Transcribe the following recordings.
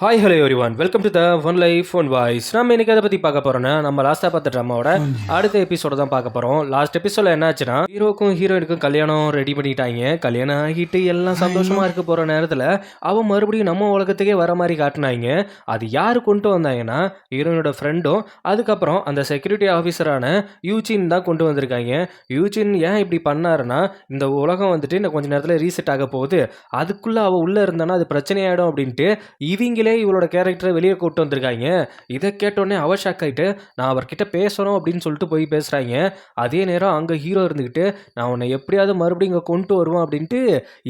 Hi hello everyone welcome to the one life one voice நம்ம இன்னைக்கு அதை பற்றி பார்க்க போறோம்னா நம்ம லாஸ்ட்டாக பார்த்த ட்ராமாவோட அடுத்த எபிசோட தான் பார்க்க போகிறோம் லாஸ்ட் எபிசோட என்ன ஆச்சுன்னா ஹீரோக்கும் ஹீரோயினுக்கும் கல்யாணம் ரெடி பண்ணிட்டாங்க. கல்யாணம் ஆகிட்டு எல்லாம் சந்தோஷமா இருக்க போகிற நேரத்தில் அவன் மறுபடியும் நம்ம உலகத்துக்கே வர மாதிரி காட்டினாங்க. அது யார் கொண்டு வந்தாங்கன்னா ஹீரோயினோட ஃப்ரெண்டும் அதுக்கப்புறம் அந்த செக்யூரிட்டி ஆஃபீஸரான யூஜின் தான் கொண்டு வந்திருக்காங்க. யூஜின் ஏன் இப்படி பண்ணாருன்னா இந்த உலகம் வந்துட்டு இன்னும் கொஞ்ச நேரத்தில் ரீசெட் ஆக போகுது. அதுக்குள்ளே அவள் உள்ளே இருந்தானா அது பிரச்சனையாயிடும் அப்படின்ட்டு இவங்களே இவளோட கேரக்டரை வெளியே கூப்பிட்டு வந்திருக்காங்க. இதை கேட்டோடனே அவ ஷாக் ஆகிட்டு நான் அவர்கிட்ட பேசணும் அப்படின்னு சொல்லிட்டு போய் பேசுகிறாங்க அதே நேரம் அங்கே ஹீரோ இருந்துக்கிட்டு நான் உன்னை எப்படியாவது மறுபடியும் இங்கே கொண்டு வருவான் அப்படின்ட்டு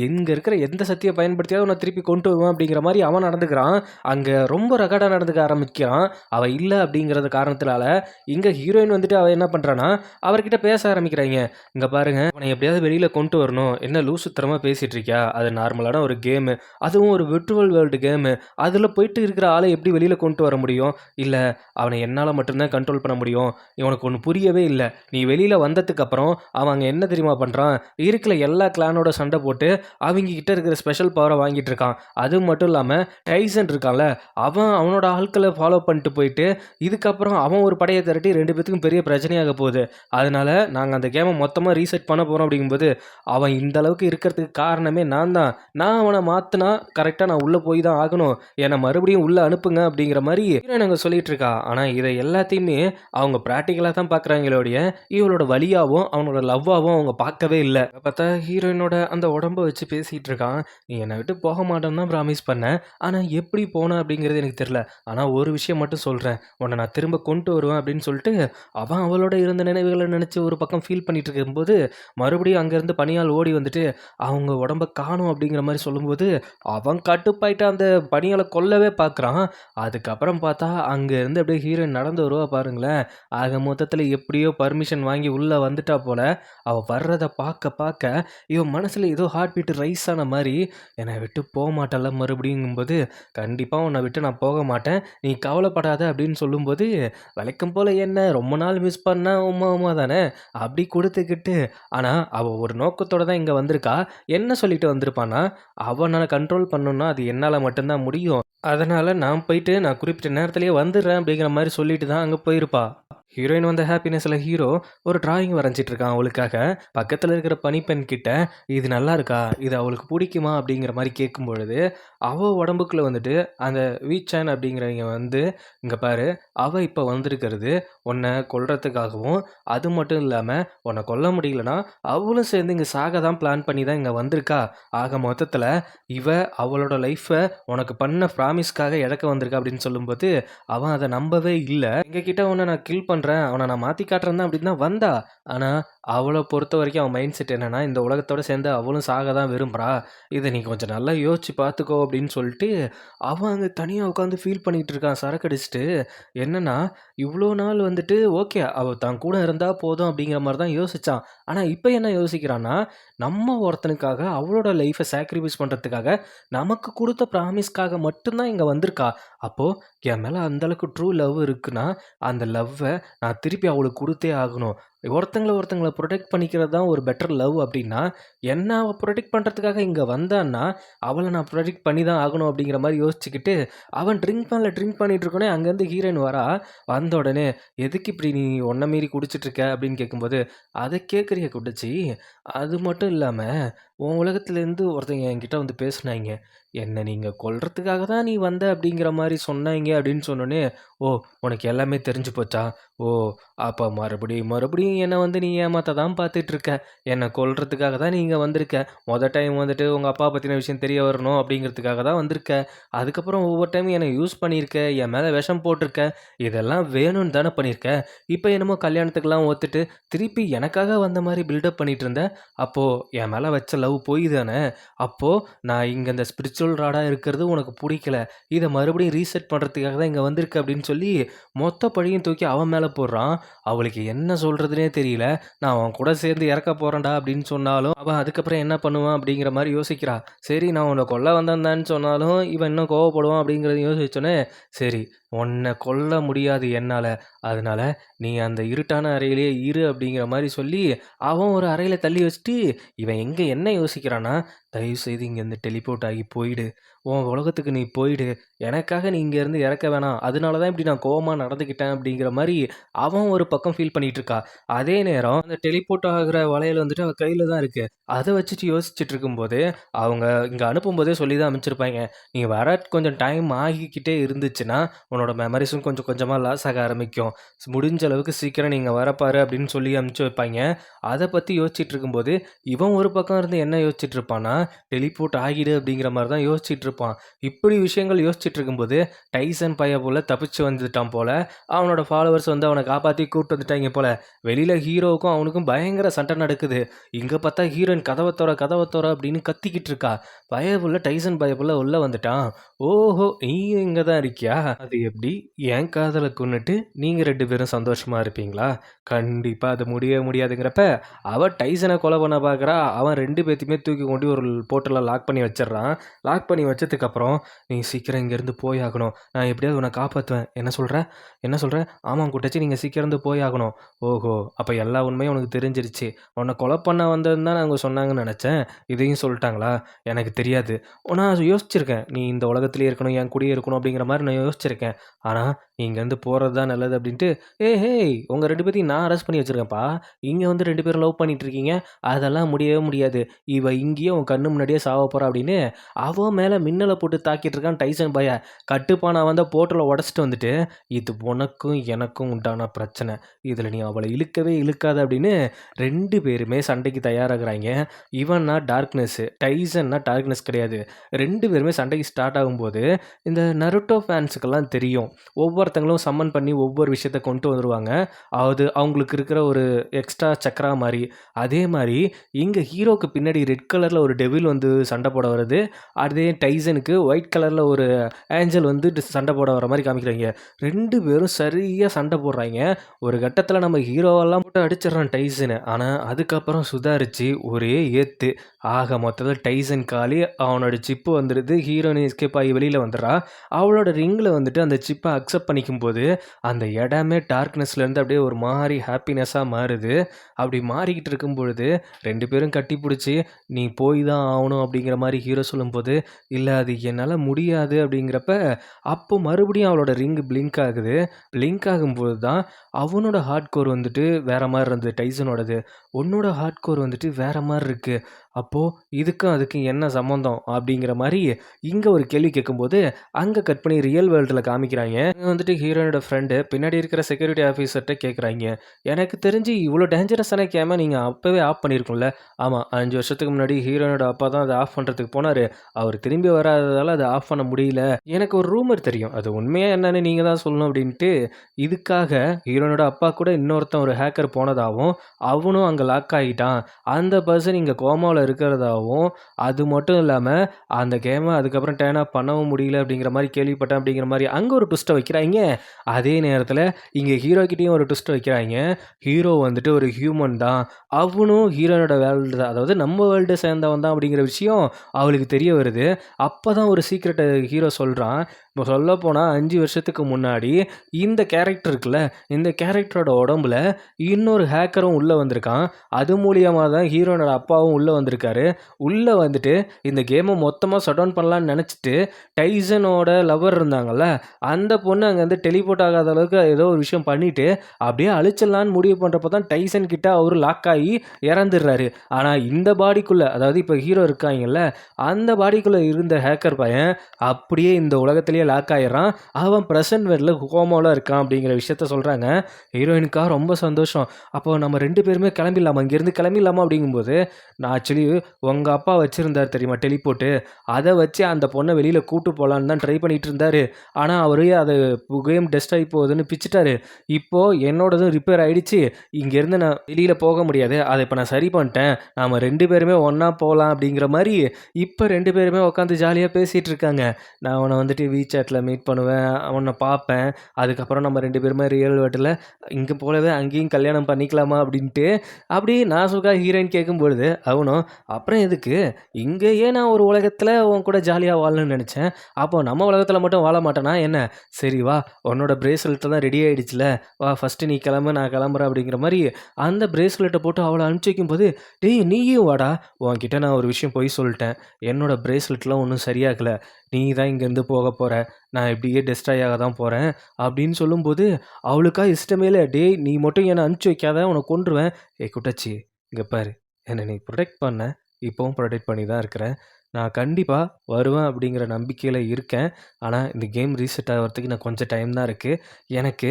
இங்கே இருக்கிற எந்த சக்தியை பயன்படுத்தியாவது உன்னை திருப்பி கொண்டு வருவேன் அப்படிங்கிற மாதிரி அவன் நடந்துக்கிறான். அங்கே ரொம்ப ரகடாக நடந்துக்க ஆரம்பிக்கிறான். அவள் இல்லை அப்படிங்கிறது காரணத்தினால இங்கே ஹீரோயின் வந்துட்டு அவள் என்ன பண்ணுறான்னா அவர்கிட்ட பேச ஆரம்பிக்கிறாங்க. இங்கே பாருங்க உன்னை எப்படியாவது வெளியில் கொண்டு வரணும். என்ன லூசுத்தரமாக பேசிகிட்டு இருக்கியா? அது நார்மலான ஒரு கேமு அதுவும் ஒரு விர்ச்சுவல் வேர்ல்டு கேமு அதில் போயிட்டு இருக்கிற ஆளை எப்படி வெளியில் கொண்டு வர முடியும்? இல்லை அவனை என்னால் மட்டும்தான் கண்ட்ரோல் பண்ண முடியும். இவனுக்கு ஒன்று புரியவே இல்லை. நீ வெளியில் வந்ததுக்கப்புறம் அவன் அங்கே என்ன தெரியுமா பண்ணுறான் இருக்கிற எல்லா கிளானோட சண்டை போட்டு அவங்க கிட்ட இருக்கிற ஸ்பெஷல் பவரை வாங்கிட்டு இருக்கான். அது மட்டும் இல்லாமல் டைசன் இருக்கான்ல அவன் அவனோட ஆட்களை ஃபாலோ பண்ணிட்டு போயிட்டு இதுக்கப்புறம் அவன் ஒரு படையை திரட்டி ரெண்டு பேத்துக்கும் பெரிய பிரச்சனையாக போகுது. அதனால நாங்கள் அந்த கேமை மொத்தமாக ரீசெட் பண்ண போகிறோம் அப்படிங்கும்போது அவன் இந்த அளவுக்கு இருக்கிறதுக்கு காரணமே நான் தான். நான் அவனை மாற்றினா கரெக்டாக நான் உள்ளே போய் தான் ஆகணும். என்னை மறுபடியும் உள்ளே அனுப்புங்க அப்படிங்கிற மாதிரி நாங்கள் சொல்லிட்டு இருக்கா. ஆனால் இதை எல்லாத்தையுமே அவங்க ப்ராக்டிக்கலாக தான் பார்க்குறாங்களோடைய இவளோட வழியாகவும் அவனோட லவ்வாகவும் அவங்க பார்க்கவே இல்லை. பார்த்தா ஹீரோயினோட அந்த உடம்ப வச்சு பேசிகிட்டு இருக்கான். நீ என்னை விட்டு போக மாட்டேன்னு தான் ப்ராமிஸ் பண்ணேன் ஆனால் எப்படி போன அப்படிங்கிறது எனக்கு தெரில ஆனால் ஒரு விஷயம் மட்டும் சொல்கிறேன் உன்னை நான் திரும்ப கொண்டு வருவேன் அப்படின்னு சொல்லிட்டு அவன் அவளோட இருந்த நினைவுகளை நினச்சி ஒரு பக்கம் ஃபீல் பண்ணிட்டு இருக்கும்போது மறுபடியும் அங்கேருந்து பணியால் ஓடி வந்துட்டு அவங்க உடம்ப காணும் அப்படிங்கிற மாதிரி சொல்லும்போது அவன் கட்டுப்பாயிட்டு அந்த பனியாலை கொல்லவே பார்க்குறான். அதுக்கப்புறம் பார்த்தா அங்கேருந்து அப்படியே ஹீரோயின் நடந்து வருவா பாருங்களேன். ஆக மொத்தத்தில் எப்படியோ பர்மிஷன் வாங்கி உள்ளே வந்துட்டா போல. அவள் வர்றதை பார்க்க பார்க்க இவன் மனசில் ஏதோ ஹார்ட் பீட் ரைஸ் ஆன மாதிரி என்னை விட்டு போக மாட்டல மறுபடியுங்கும்போது கண்டிப்பாக உன்னை விட்டு நான் போக மாட்டேன். நீ கவலைப்படாத அப்படின்னு சொல்லும்போது வழக்கம் போல் என்ன? ரொம்ப நாள் மிஸ் பண்ண உமா உமா தானே? அப்படி கொடுத்துக்கிட்டு ஆனால் அவள் ஒரு நோக்கத்தோட தான் இங்கே வந்திருக்கா. என்ன சொல்லிட்டு வந்திருப்பானா அவனை கண்ட்ரோல் பண்ணணும்னா அது என்னால் மட்டும்தான் முடியும். அதனால் நான் போயிட்டு நான் குறிப்பிட்ட நேரத்திலேயே வந்துடுறேன் அப்படிங்கிற மாதிரி சொல்லிட்டு தான் அங்கே போயிருப்பா. ஹீரோயின் வந்த ஹாப்பினஸில் ஹீரோ ஒரு டிராயிங் வரைஞ்சிட்டு இருக்கான் அவளுக்காக. பக்கத்தில் இருக்கிற பனிப்பெண் கிட்ட இது நல்லா இருக்கா? இது அவளுக்கு பிடிக்குமா? அப்படிங்கிற மாதிரி கேட்கும் பொழுது அவள் உடம்புக்குள்ளே வந்துட்டு அந்த வீச்சான் அப்படிங்கிறவங்க வந்து இங்கே பாரு அவள் இப்போ வந்திருக்கிறது உன்னை கொல்றதுக்காகவும் அது மட்டும் இல்லாமல் உன்னை கொல்ல முடியலனா அவளும் சேர்ந்து இங்கே சாக தான் பிளான் பண்ணி தான் இங்கே வந்திருக்கா. ஆக மொத்தத்தில் இவ அவளோட லைஃப்பை உனக்கு பண்ண ப்ராமிஸ்க்காக இழக்க வந்திருக்கா அப்படின்னு சொல்லும்போது அவன் அதை நம்பவே இல்லை. எங்ககிட்ட உன்னை நான் கில் பண்ணுறேன் அவனை நான் மாற்றி காட்டுறேன் தான் அப்படின்னு தான் வந்தா. ஆனால் அவளை பொறுத்த வரைக்கும் அவன் மைண்ட் செட் என்னென்னா இந்த உலகத்தோட சேர்ந்து அவளும் சாக தான் விரும்புகிறா இதை நீ கொஞ்சம் நல்லா யோசிச்சு பார்த்துக்கோ அப்படின்னு சொல்லிட்டு அவன் அங்கே தனியாக உட்காந்து ஃபீல் பண்ணிகிட்டு இருக்கான் சரக்கு அடிச்சுட்டு. என்னென்னா இவ்வளோ நாள் வந்துட்டு ஓகே அவள் தான் கூட இருந்தால் போதும் அப்படிங்கிற மாதிரி தான் யோசிச்சான். ஆனால் இப்போ என்ன யோசிக்கிறான்னா நம்ம ஒருத்தனுக்காக அவளோட லைஃப்பை சாக்ரிஃபைஸ் பண்ணுறதுக்காக நமக்கு கொடுத்த ப்ராமிஸ்க்காக மட்டும்தான் இங்கே வந்திருக்கா. அப்போது என் மேலே அந்தளவுக்கு ட்ரூ லவ் இருக்குன்னா அந்த லவ்வை நான் திருப்பி அவளுக்கு கொடுத்தே ஆகணும். ஒருத்தங்கள ஒருத்தங்கள ப்ரொடெக்ட் பண்ணிக்கிறது தான் ஒரு பெட்டர் லவ் அப்படின்னா என்ன அவள் ப்ரொடெக்ட் பண்ணுறதுக்காக இங்கே வந்தான்னா அவளை நான் ப்ரொடெக்ட் பண்ணி தான் ஆகணும் அப்படிங்கிற மாதிரி யோசிச்சுக்கிட்டு அவன் ட்ரிங்க் பண்ணல ட்ரிங்க் பண்ணிட்டு இருக்கோனே அங்கேருந்து ஹீரோயின் வரா? வந்த உடனே எதுக்கு இப்படி நீ ஒன்றை மீறி குடிச்சிட்டு இருக்க? அப்படின்னு கேட்கும்போது அதை கேட்குறிய குடிச்சி அது மட்டும் இல்லாமல் உன் உலகத்துலேருந்து ஒருத்தங்க என்கிட்ட வந்து பேசினாய்ங்க. என்னை நீங்கள் கொல்றதுக்காக தான் நீ வந்த அப்படிங்கிற மாதிரி சொன்னாங்க அப்படின்னு சொன்னோடனே ஓ உனக்கு எல்லாமே தெரிஞ்சு போச்சா? ஓ அப்போ மறுபடியும் மறுபடியும் என்னை வந்து நீ ஏமாத்த தான் பார்த்துட்டு இருக்க என்னை கொல்றதுக்காக தான் நீங்கள் வந்திருக்க. மொதல் டைம் வந்துட்டு உங்கள் அப்பா பற்றின விஷயம் தெரிய வரணும் அப்படிங்கிறதுக்காக தான் வந்திருக்க. அதுக்கப்புறம் ஒவ்வொரு டைமும் என்னை யூஸ் பண்ணியிருக்க என் மேலே விஷம் போட்டிருக்க. இதெல்லாம் வேணும்னு தானே பண்ணியிருக்க. இப்போ என்னமோ கல்யாணத்துக்கெல்லாம் ஒத்துட்டு திருப்பி எனக்காக வந்த மாதிரி பில்டப் பண்ணிட்டு இருந்த. அப்போது என் மேலே வச்ச லவ் போய் தானே அப்போது நான் இங்கே இந்த ஸ்பிரிச்சுவல் ராடாக இருக்கிறது உனக்கு பிடிக்கல. இதை மறுபடியும் ரீசெட் பண்ணுறதுக்காக தான் இங்கே வந்திருக்கு அப்படின்னு சொல்லி மொத்த பழியும் தூக்கி அவன் மேலே போடுறான். அவளுக்கு என்ன சொல்கிறதுனே தெரியல. நான் அவன் கூட சேர்ந்து இறக்க போகிறேன்டா அப்படின்னு சொன்னாலும் அவன் அதுக்கப்புறம் என்ன பண்ணுவான் அப்படிங்கிற மாதிரி யோசிக்கிறா. சரி நான் உன்னை கொல்ல வந்தேன்தான்னு சொன்னாலும் இவன் இன்னும் கோவப்படுவான் அப்படிங்கிறத யோசிச்சோன்னே சரி உன்னை கொல்ல முடியாது என்னால். அதனால நீ அந்த இருட்டான அறையிலேயே இரு அப்படிங்கிற மாதிரி சொல்லி அவன் ஒரு அறையில் தள்ளி வச்சுட்டு இவன் எங்கே என்ன யோசிக்கிறான்னா தயவுசெய்து இங்கேருந்து டெலிபோர்ட் ஆகி போயிடு. உன் உலகத்துக்கு நீ போயிடு. எனக்காக நீ இங்கேருந்து இறக்க வேணாம். அதனால தான் இப்படி நான் கோவமாக நடந்துக்கிட்டேன் அப்படிங்கிற மாதிரி அவன் ஒரு பக்கம் ஃபீல் பண்ணிகிட்டு இருக்கா. அதே நேரம் அந்த டெலிபோர்ட் ஆகிற வளையல் வந்துட்டு அவள் கையில் தான் இருக்குது அதை வச்சுட்டு யோசிச்சுட்டு இருக்கும்போது அவங்க இங்கே அனுப்பும்போதே சொல்லி தான் அமைச்சிருப்பாங்க நீ வர கொஞ்சம் டைம் ஆகிக்கிட்டே இருந்துச்சுன்னா உன்னோட மெமரிஸும் கொஞ்சம் கொஞ்சமாக லாஸ் ஆக ஆரம்பிக்கும். முடிஞ்ச அளவுக்கு சீக்கிரம் நீங்கள் வரப்பாரு அப்படின்னு சொல்லி அனுப்பிச்சு வைப்பாங்க. அதை பற்றி யோசிச்சுட்டு இருக்கும்போது இவன் ஒரு பக்கம் இருந்து என்ன யோசிச்சுட்டு இருப்பான்னா டெலிபோர்ட் ஆகிடு அப்படிங்கிற மாதிரி தான் யோசிச்சுட்டு இருப்பான். இப்படி விஷயங்கள் யோசிச்சுட்டு இருக்கும்போது டைசன் பைய போல தப்பிச்சு வந்துட்டான் போல. அவனோட ஃபாலோவர்ஸ் வந்து அவனை காப்பாற்றி கூப்பிட்டு வந்துட்டாங்க போல. வெளியில் ஹீரோவுக்கும் அவனுக்கும் பயங்கர சண்டை நடக்குது. இங்கே பார்த்தா ஹீரோயின் கதவை தோற கதவை தோற அப்படின்னு கத்திக்கிட்டு இருக்கா. பயபுள்ள டைசன் பயபுள்ள உள்ளே வந்துட்டான். ஓஹோ நீ இங்கே தான் இருக்கியா? அது எப்படி? என் காதலை கொண்டுட்டு நீங்கள் ரெண்டு பேரும் சந்தோஷமாக இருப்பீங்களா? கண்டிப்பாக அது முடியவே முடியாதுங்கிறப்ப அவன் டைசனை கொலை பண்ண பார்க்குறா அவன் ரெண்டு பேர்த்தையுமே தூக்கி கொண்டு ஒரு போர்ட்டலில் லாக் பண்ணி வச்சிடுறான். லாக் பண்ணி வச்சதுக்கப்புறம் நீ சீக்கிரம் இங்கேருந்து போய் ஆகணும். நான் எப்படியாவது உன்னை காப்பாற்றுவேன் என்ன சொல்கிறேன் என்ன சொல்கிறேன் ஆமாம் கூட்டச்சி நீங்கள் சீக்கிரம் இருந்து போய் ஆகணும். ஓஹோ அப்போ எல்லா உண்மையும் உனக்கு தெரிஞ்சிருச்சு. உன்னை கொலை பண்ண வந்ததுன்னு தான் அவங்க சொன்னாங்கன்னு நினச்சேன். இதையும் சொல்லிட்டாங்களா? எனக்கு தெரியாது. நான் யோசிச்சிருக்கேன். நீ இந்த உலகத்துலேயே இருக்கணும் என் கூடயே இருக்கணும் அப்படிங்கிற மாதிரி நான் யோசிச்சிருக்கேன். ஆனால் இங்கேருந்து போகிறது தான் நல்லது அப்படின்ட்டு ஏ ஹேய் உங்கள் ரெண்டு பேர்த்தையும் நான் அரெஸ்ட் பண்ணி வச்சுருக்கேன்ப்பா. இங்கே வந்து ரெண்டு பேரும் லவ் பண்ணிட்டு இருக்கீங்க. அதெல்லாம் முடியவே முடியாது. இவ இங்கேயே உன் கண்ணு முன்னாடியே சாவ போகிறா அப்படின்னு அவன் மேலே மின்னலை போட்டு தாக்கிட்டு இருக்கான் டைசன் பைய. கட்டுப்பானா வந்த போட்டில் உடச்சிட்டு வந்துட்டு இது உனக்கும் எனக்கும் உண்டான பிரச்சனை. இதில் நீ அவளை இழுக்கவே இழுக்காத அப்படின்னு ரெண்டு பேருமே சண்டைக்கு தயாராகிறாங்க. இவன்னா டார்க்னஸ்ஸு டைசன்னா டார்க்னஸ் கிடையாது. ரெண்டு பேருமே சண்டைக்கு ஸ்டார்ட் ஆகும்போது இந்த நருட்டோ ஃபேன்ஸுக்கெல்லாம் தெரியும். ஒவ்வொரு ஒவ்வொருத்தங்களும் சம்மன் பண்ணி ஒவ்வொரு விஷயத்த கொண்டு வந்துருவாங்க. அது அவங்களுக்கு இருக்கிற ஒரு எக்ஸ்ட்ரா சக்கரா மாதிரி. அதே மாதிரி இங்கே ஹீரோக்கு பின்னாடி ரெட் கலரில் ஒரு டெவில் வந்து சண்டை போட வருது அதே டைசனுக்கு ஒயிட் கலரில் ஒரு ஏஞ்சல் வந்து சண்டை போட வர மாதிரி காமிக்கிறாங்க. ரெண்டு பேரும் சரியாக சண்டை போடுறாங்க. ஒரு கட்டத்தில் நம்ம ஹீரோவெல்லாம் போட்டு அடிச்சிடறோம் டைசனு ஆனால் அதுக்கப்புறம் சுதாரிச்சு ஒரே ஏத்து. ஆக மொத்தத்தில் டைசன் காலி அவனோட சிப்பு வந்துடுது. ஹீரோயின் எஸ்கேப் ஆகி வெளியில் வந்துடுறா அவளோட ரிங்கில் வந்துட்டு அந்த சிப்பை அக்செப்ட் பண்ணி நிற்கும் போது அந்த இடமே டார்க்னஸ்லேருந்து அப்படியே ஒரு மாதிரி ஹாப்பினஸ்ஸாக மாறுது. அப்படி மாறிக்கிட்டு இருக்கும் பொழுது ரெண்டு பேரும் கட்டி பிடிச்சி நீ போய் தான் ஆகணும் அப்படிங்கிற மாதிரி ஹீரோ சொல்லும்போது இல்லை அது என்னால் முடியாது அப்படிங்கிறப்ப அப்போ மறுபடியும் அவளோட ரிங் பிளிங்க் ஆகுது. பிளிங்க் ஆகும்போது தான் அவனோட ஹார்ட் கோர் வந்துட்டு வேற மாதிரி இருந்தது டைசனோடது உன்னோட ஹார்ட் கோர் வந்துட்டு வேற மாதிரி இருக்குது அப்போது இதுக்கும் அதுக்கும் என்ன சம்மந்தம் அப்படிங்கிற மாதிரி இங்கே ஒரு கேள்வி கேட்கும்போது அங்கே கட் பண்ணி ரியல் வேர்ல்டில் காமிக்கிறாங்க. வந்துட்டு ஹீரோனோட ஃப்ரெண்டு பின்னாடி இருக்கிற செக்யூரிட்டி ஆஃபீஸர்கிட்ட கேட்குறாங்க. எனக்கு தெரிஞ்சு இவ்வளோ டேஞ்சரஸான கேமரா நீங்கள் அப்போவே ஆஃப் பண்ணியிருக்கோம்ல ஆமாம் அஞ்சு வருஷத்துக்கு முன்னாடி ஹீரோனோட அப்பா தான் அதை ஆஃப் பண்ணுறதுக்கு போனார். அவர் திரும்பி வராததால் அதை ஆஃப் பண்ண முடியல. எனக்கு ஒரு ரூமர் தெரியும். அது உண்மையாக என்னன்னு நீங்கள் தான் சொல்லணும் அப்படின்ட்டு இதுக்காக ஹீரோனோட அப்பா கூட இன்னொருத்தன் ஒரு ஹேக்கர் போனதாகவும் அவனும் அங்கே லாக் ஆகிட்டான் அந்த பர்சன் இங்கே கோமாவில் இருக்கிறதாவும் அது மட்டும் இல்லாமல் அந்த கேமை அதுக்கப்புறம் டேர்ன் ஆஃப் பண்ணவும் முடியல அப்படிங்கிற மாதிரி கேள்விப்பட்டேன் அப்படிங்கிற மாதிரி அங்கே ஒரு ட்விஸ்ட்டை வைக்கிறாங்க அதே நேரத்தில் இங்கே ஹீரோக்கிட்டேயும் ஒரு ட்விஸ்ட்டை வைக்கிறாங்க ஹீரோ வந்துட்டு ஒரு ஹியூமன் தான். அவனும் ஹீரோனோட வேர்ல்டு தான். அதாவது நம்ம வேர்ல்டு சேர்ந்தவன் தான் அப்படிங்கிற விஷயம் அவளுக்கு தெரிய வருது. அப்போ தான் ஒரு சீக்ரெட்டை ஹீரோ சொல்கிறான் இப்போ சொல்ல போனால் அஞ்சு வருஷத்துக்கு முன்னாடி இந்த கேரக்டர் இருக்குல்ல இந்த கேரக்டரோட உடம்புல இன்னொரு ஹேக்கரும் உள்ளே வந்திருக்கான். அது மூலியமாக தான் ஹீரோனோட அப்பாவும் உள்ளே வந்திருக்காரு. உள்ளே வந்துட்டு இந்த கேமை மொத்தமாக ஷட் டவுன் பண்ணலான்னு நினச்சிட்டு டைசனோட லவர் இருந்தாங்கல்ல அந்த பொண்ணு அங்கேருந்து டெலிபோர்ட் ஆகாத அளவுக்கு ஏதோ ஒரு விஷயம் பண்ணிட்டு அப்படியே அழிச்சிடலான்னு முடிவு பண்ணுறப்ப தான் டைசன் கிட்ட அவர் லாக் ஆகி இறந்துடுறாரு. ஆனால் இந்த பாடிக்குள்ளே அதாவது இப்போ ஹீரோ இருக்காங்கல்ல அந்த பாடிக்குள்ளே இருந்த ஹேக்கர் பையன் அப்படியே இந்த உலகத்திலேயே லாக் ஆயிடுறான். அவன் ப்ரெசன்ட் வேர்டில் கோமாவில் இருக்கான் அப்படிங்கிற விஷயத்த சொல்கிறாங்க ஹீரோயினுக்காக ரொம்ப சந்தோஷம். அப்போ நம்ம ரெண்டு பேருமே கிளம்பிடலாமா? இங்கேருந்து கிளம்பிடலாமா அப்படிங்கும்போது நான் ஆக்சுவலி உங்கள் அப்பா வச்சுருந்தார் தெரியுமா? டெலிபோர்ட்டு அதை வச்சு அந்த பொண்ணை வெளியில் கூட்டு போகலான்னு தான் ட்ரை பண்ணிகிட்டு இருந்தார். ஆனால் அவரே அதை கேம் டெஸ்ட் ஆகி போகுதுன்னு பிச்சுட்டாரு. இப்போது என்னோடதும் ரிப்பேர் ஆகிடுச்சு இங்கேருந்து நான் வெளியில் போக முடியாது. அதை இப்போ நான் சரி பண்ணிட்டேன். நாம் ரெண்டு பேருமே ஒன்றா போகலாம் அப்படிங்கிற மாதிரி இப்போ ரெண்டு பேருமே உட்காந்து ஜாலியாக பேசிகிட்டு இருக்காங்க. நான் அவனை வந்துட்டு வீ சேட்டில் மீட் பண்ணுவேன் அவனை பார்ப்பேன். அதுக்கப்புறம் நம்ம ரெண்டு பேருமே ரியல் வேர்ல்டில் இங்கே போலவே அங்கேயும் கல்யாணம் பண்ணிக்கலாமா அப்படின்ட்டு அப்படி நான் சுகா ஹீரோயின் கேட்கும்பொழுது அவனும் அப்புறம் எதுக்கு? இங்கேயே நான் ஒரு உலகத்தில் உன் கூட ஜாலியாக வாழணும்னு நினச்சேன். அப்போ நம்ம உலகத்தில் மட்டும் வாழ மாட்டேனா என்ன? சரி வா உன்னோட பிரேஸ்லெட்டை தான் ரெடி ஆகிடுச்சுல வா ஃபஸ்ட்டு நீ கிளம்பு நான் கிளம்புறேன் அப்படிங்கிற மாதிரி அந்த பிரேஸ்லெட்டை போட்டு அவளை அனுப்பிச்சி வைக்கும்போது டேய் நீயும் வாடா. உன்கிட்ட நான் ஒரு விஷயம் போய் சொல்லிட்டேன். என்னோட பிரேஸ்லெட்லாம் ஒன்றும் சரியாகலை. நீ தான் இங்கேருந்து போக போகிற நான் இப்படியே டெஸ்ட்ராய் ஆக தான் போகிறேன் அப்படின்னு சொல்லும்போது அவளுக்கா இஷ்டமே இல்லை. டேய் நீ மட்டும் என்னை அனுப்பிச்சி வைக்காத. உன்னை கொண்டுருவேன் ஏ குட்டச்சி இங்கே பாரு. என்னை நீ ப்ரொடெக்ட் பண்ண. இப்போவும் ப்ரொடெக்ட் பண்ணி தான் இருக்கிறேன். நான் கண்டிப்பாக வருவேன் அப்படிங்கிற நம்பிக்கையில் இருக்கேன். ஆனால் இந்த கேம் ரீசெட் ஆகிறதுக்கு நான் கொஞ்சம் டைம் தான் இருக்குது எனக்கு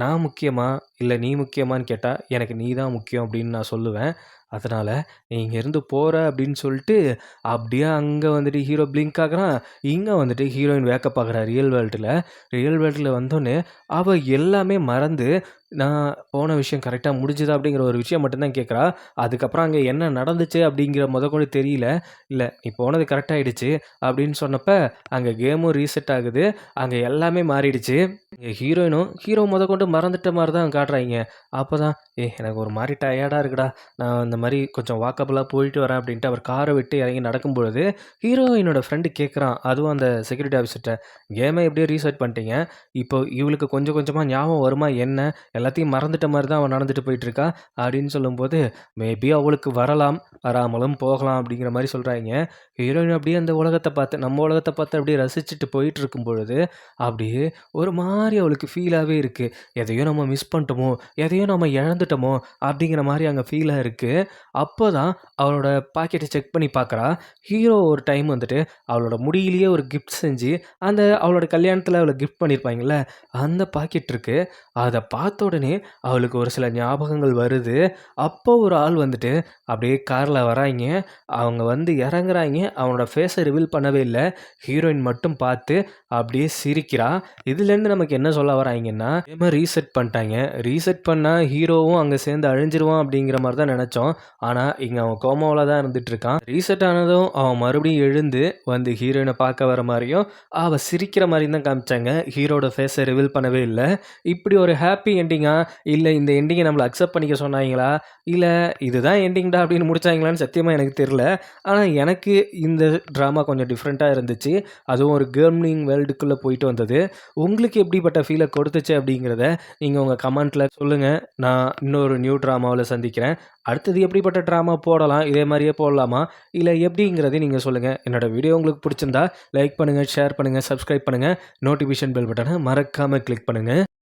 நான் முக்கியமா இல்லை நீ முக்கியமான்னு கேட்டால் எனக்கு நீ தான் முக்கியம் அப்படின்னு நான் சொல்லுவேன். அதனால் நீ இங்கேருந்து போகிற அப்படின்னு சொல்லிட்டு அப்படியே அங்கே வந்துட்டு ஹீரோ பிளிங்க் ஆகுறான். இங்கே வந்துட்டு ஹீரோயின் வேக்கப் ஆகுறா ரியல் வேர்ல்டில் ரியல் வேர்ல்டில் வந்தோடனே அவள் எல்லாமே மறந்து நான் போன விஷயம் கரெக்டாக முடிஞ்சுதா? அப்படிங்கிற ஒரு விஷயம் மட்டும்தான் கேட்குறா. அதுக்கப்புறம் அங்கே என்ன நடந்துச்சு அப்படிங்கிற முத கூட தெரியல. இல்லை நீ போனது கரெக்டாகிடுச்சு அப்படின்னு சொன்னப்போ அங்கே கேமும் ரீசெட் ஆகுது. அங்கே எல்லாமே மாறிடுச்சு. இங்கே ஹீரோயினும் ஹீரோ முத கொண்டு மறந்துட்ட மாதிரி தான் காட்டுறாங்க அப்போ தான் ஏ எனக்கு ஒரு மாதிரி டயர்டாக இருக்குடா. நான் இந்த மாதிரி கொஞ்சம் வாக்கபுளாக போயிட்டு வரேன் அப்படின்ட்டு அவர் காரை விட்டு இறங்கி நடக்கும்பொழுது ஹீரோயினோட ஃப்ரெண்டு கேட்குறான் அதுவும் அந்த செக்யூரிட்டி ஆஃபீஸர்கிட்ட கேமை எப்படியோ ரீசெட் பண்ணிட்டீங்க. இப்போ இவளுக்கு கொஞ்சம் கொஞ்சமாக ஞாபகம் வருமா? என்ன? எல்லாத்தையும் மறந்துட்ட மாதிரி தான் அவன் நடந்துட்டு போயிட்டுருக்கா? அப்படின்னு சொல்லும்போது மேபி அவளுக்கு வரலாம். வராமலும் போகலாம் அப்படிங்கிற மாதிரி சொல்கிறாங்க ஹீரோயின் அப்படியே அந்த உலகத்தை பார்த்து நம்ம உலகத்தை பார்த்து அப்படியே ரசிச்சுட்டு போயிட்டு இருக்கும் பொழுது அப்படியே ஒரு மாதிரி அவளுக்கு ஃபீலாகவே இருக்குது எதையோ நம்ம மிஸ் பண்ணிட்டோமோ? எதையோ நம்ம இழந்துட்டோமோ? அப்படிங்கிற மாதிரி அங்கே ஃபீலாக இருக்குது அப்போ தான் அவளோட பாக்கெட்டை செக் பண்ணி பார்க்குறா ஹீரோ ஒரு டைம் வந்துட்டு அவளோட முடியிலேயே ஒரு கிஃப்ட் செஞ்சு அந்த அவளோட கல்யாணத்தில் அவளை கிஃப்ட் பண்ணியிருப்பாங்கள்ல அந்த பாக்கெட் இருக்குது அதை பார்த்த உடனே அவளுக்கு ஒரு சில ஞாபகங்கள் வருது. அப்போ ஒரு ஆள் வந்துட்டு அப்படியே காரில் வராங்க. அவங்க வந்து இறங்குறாங்க. அவனோட ஃபேஸை ரிவீல் பண்ணவே இல்லை. ஹீரோயின் மட்டும் பார்த்து அப்படியே சிரிக்கிறா. இதுலேருந்து நமக்கு என்ன சொல்ல வராங்கன்னா இதே மாதிரி ரீசெட் பண்ணிட்டாங்க. ரீசெட் பண்ணால் ஹீரோவும் அங்கே சேர்ந்து அழிஞ்சிருவான் அப்படிங்கிற மாதிரி தான் நினச்சோம். ஆனால் இங்கே அவன் கோமாவில் தான் இருந்துட்டு இருக்கான் ரீசெட் ஆனதும் அவன் மறுபடியும் எழுந்து வந்து ஹீரோயினை பார்க்க வர மாதிரியும் அவள் சிரிக்கிற மாதிரி தான் காமிச்சாங்க. ஹீரோட ஃபேஸை ரிவீல் பண்ணவே இல்லை. இப்படி ஒரு ஹாப்பி எண்டிங்கா இல்லை இந்த எண்டிங்கை நம்மளை அக்செப்ட் பண்ணிக்க சொன்னாங்களா? இல்லை இதுதான் எண்டிங்டா அப்படின்னு முடிச்சாங்களான்னு சத்தியமாக எனக்கு தெரில ஆனால் எனக்கு இந்த ட்ராமா கொஞ்சம் டிஃப்ரெண்ட்டாக இருந்துச்சு. அதுவும் ஒரு கேர்மிங் வேர்ல்டுக்குள்ளே போயிட்டு வந்தது. உங்களுக்கு எப்படிப்பட்ட ஃபீலை கொடுத்துச்சு அப்படிங்கிறத நீங்கள் உங்கள் கமெண்ட்டில் சொல்லுங்கள் நான் இன்னொரு நியூ ட்ராமாவில் சந்திக்கிறேன். அடுத்தது எப்படிப்பட்ட ட்ராமா போடலாம் இதே மாதிரியே போடலாமா? இல்லை எப்படிங்கிறதையும் நீங்கள் சொல்லுங்கள் என்னோடய வீடியோ உங்களுக்கு பிடிச்சிருந்தா லைக் பண்ணுங்கள் ஷேர் பண்ணுங்கள் சப்ஸ்கிரைப் பண்ணுங்கள் நோட்டிஃபிகேஷன் பெல் பட்டனை மறக்காமல் கிளிக் பண்ணுங்கள்